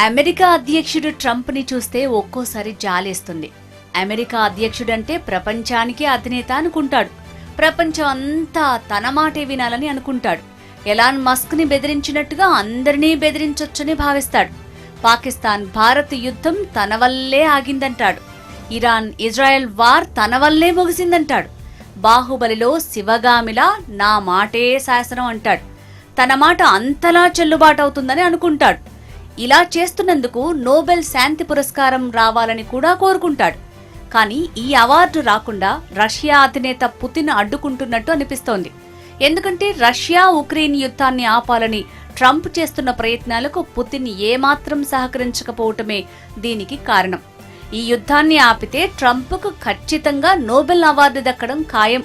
America అధ్యక్షుడు ట్రంప్ని చూస్తే ఒక్కోసారి జాలేస్తుంది. అమెరికా అధ్యక్షుడంటే ప్రపంచానికి అధినేత అనుకుంటాడు. ప్రపంచం అంతా తన మాటే వినాలని అనుకుంటాడు. ఎలాన్ మస్క్ని బెదిరించినట్టుగా అందరినీ బెదిరించొచ్చని భావిస్తాడు. పాకిస్తాన్ భారత్ యుద్ధం తన వల్లే ఆగిందంటాడు. ఇరాన్ ఇజ్రాయెల్ వార్ తన వల్లే ముగిసిందంటాడు. బాహుబలిలో శివగామిలా నా మాటే శాసనం అంటాడు. తన మాట అంతలా చెల్లుబాటు అవుతుందని అనుకుంటాడు. ఇలా చేస్తున్నందుకు నోబెల్ శాంతి పురస్కారం రావాలని కూడా కోరుకుంటాడు. కానీ ఈ అవార్డు రాకుండా రష్యా అధినేత పుతిన్ అడ్డుకుంటున్నట్టు అనిపిస్తోంది. ఎందుకంటే రష్యా ఉక్రెయిన్ యుద్ధాన్ని ఆపాలని ట్రంప్ చేస్తున్న ప్రయత్నాలకు పుతిన్ ఏమాత్రం సహకరించకపోవటమే దీనికి కారణం. ఈ యుద్ధాన్ని ఆపితే ట్రంప్కు ఖచ్చితంగా నోబెల్ అవార్డు దక్కడం ఖాయం.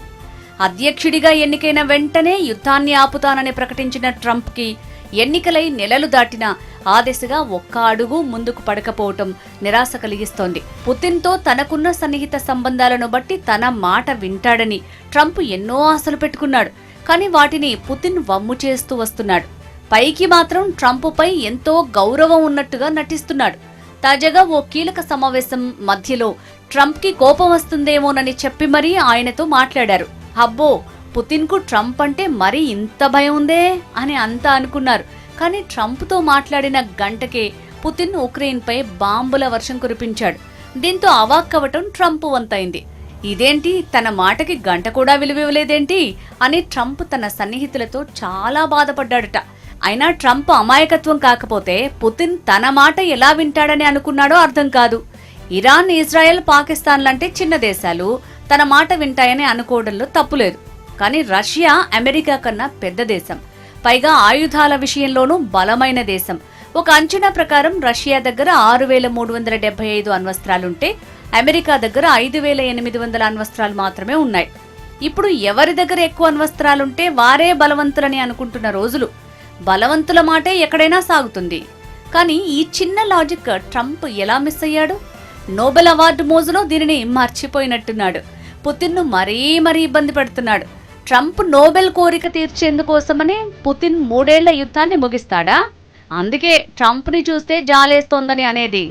అధ్యక్షుడిగా ఎన్నికైన వెంటనే యుద్ధాన్ని ఆపుతానని ప్రకటించిన ట్రంప్కి ఎన్నికలై నెలలు దాటినా ఆ దిశగా ఒక్క అడుగు ముందుకు పడకపోవటం నిరాశ కలిగిస్తోంది. పుతిన్తో తనకున్న సన్నిహిత సంబంధాలను బట్టి తన మాట వింటాడని ట్రంప్ ఎన్నో ఆశలు పెట్టుకున్నాడు. కానీ వాటిని పుతిన్ వమ్ము చేస్తూ వస్తున్నాడు. పైకి మాత్రం ట్రంప్పై ఎంతో గౌరవం ఉన్నట్టుగా నటిస్తున్నాడు. తాజాగా ఓ కీలక సమావేశం మధ్యలో ట్రంప్కి కోపం వస్తుందేమోనని చెప్పి మరీ ఆయనతో మాట్లాడారు. అబ్బో పుతిన్కు ట్రంప్ అంటే మరీ ఇంత భయం ఉందే అని అంతా అనుకున్నారు. కానీ ట్రంప్తో మాట్లాడిన గంటకే పుతిన్ ఉక్రెయిన్పై బాంబుల వర్షం కురిపించాడు. దీంతో అవాక్కవటం ట్రంప్ వంతైంది. ఇదేంటి? తన మాటకి గంట కూడా విలువివ్వలేదేంటి అని ట్రంప్ తన సన్నిహితులతో చాలా బాధపడ్డాడట. అయినా ట్రంప్ అమాయకత్వం కాకపోతే పుతిన్ తన మాట ఎలా వింటాడని అనుకున్నాడో అర్థం కాదు. ఇరాన్ ఇజ్రాయెల్ పాకిస్తాన్ లాంటి చిన్న దేశాలు తన మాట వింటాయని అనుకోవడంలో తప్పులేదు. కానీ రష్యా అమెరికా కన్నా పెద్ద దేశం. పైగా ఆయుధాల విషయంలోనూ బలమైన దేశం. ఒక అంచనా ప్రకారం రష్యా దగ్గర ఆరు వేల మూడు వందల డెబ్బై ఐదు అణ్వస్త్రాలుంటే అమెరికా దగ్గర ఐదు వేల ఎనిమిది వందల అణ్వస్త్రాలు మాత్రమే ఉన్నాయి. ఇప్పుడు ఎవరి దగ్గర ఎక్కువ అణ్వస్త్రాలుంటే వారే బలవంతులని అనుకుంటున్న రోజులు. బలవంతుల మాటే ఎక్కడైనా సాగుతుంది. కానీ ఈ చిన్న లాజిక్ ట్రంప్ ఎలా మిస్ అయ్యాడు? నోబెల్ అవార్డు మోజులో దీనిని మర్చిపోయినట్టున్నాడు. పుతిన్ను మరీ మరీ ఇబ్బంది పెడుతున్నాడు. ట్రంప్ నోబెల్ కోరిక తీర్చేందుకోసమని పుతిన్ మూడేళ్ళ యుద్ధాన్ని ముగిస్తాడా? అందుకే ట్రంప్ని చూస్తే జాలేస్తోందని అనేది.